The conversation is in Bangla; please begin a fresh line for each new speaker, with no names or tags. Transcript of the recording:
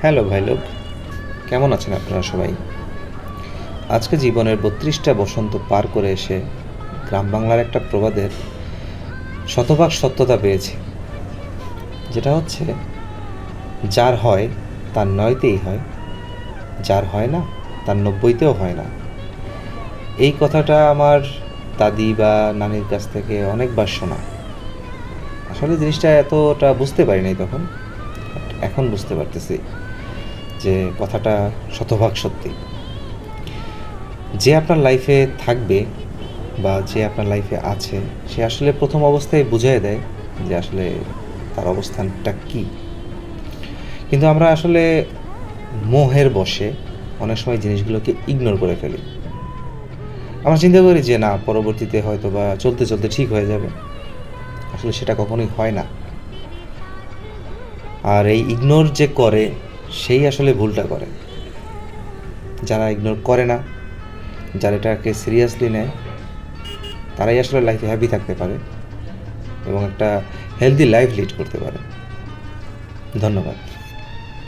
হ্যালো ভাই লোক কেমন আছেন আপনারা সবাই? আজকে জীবনের বত্রিশটা বসন্ত পার করে এসে গ্রাম বাংলার একটা প্রবাদের শতভাগ সত্যতা পেয়েছি। যেটা হচ্ছে, যার হয়, তার নয়তেই হয়। যার হয় না, তার নব্বইতেও হয় না। এই কথাটা আমার দাদি বা নানির কাছ থেকে অনেকবার শোনা। আসলে জিনিসটা এতটা বুঝতে পারিনি তখন এখন বুঝতে পারতেছি। যে কথাটা শতভাগ সত্যি। যে আপনার লাইফে থাকবে বা যে আপনার লাইফে আছে, সে আসলে প্রথম অবস্থায় বুঝিয়ে দেয় যে আসলে তার অবস্থানটা কী। কিন্তু আমরা আসলে মোহের বসে অনেক সময় জিনিসগুলোকে ইগনোর করে ফেলি। আমরা চিন্তা করি যে না, পরবর্তীতে হয়তো বা চলতে চলতে ঠিক হয়ে যাবে। আসলে সেটা কখনোই হয় না। আর এই ইগনোর যে করে সেই আসলে ভুলটা করে। যারা ইগনোর করে না, যারা এটাকে সিরিয়াসলি নেয়, তারাই আসলে লাইফে হ্যাপি থাকতে পারে এবং একটা হেলদি লাইফ লিড করতে পারে। ধন্যবাদ।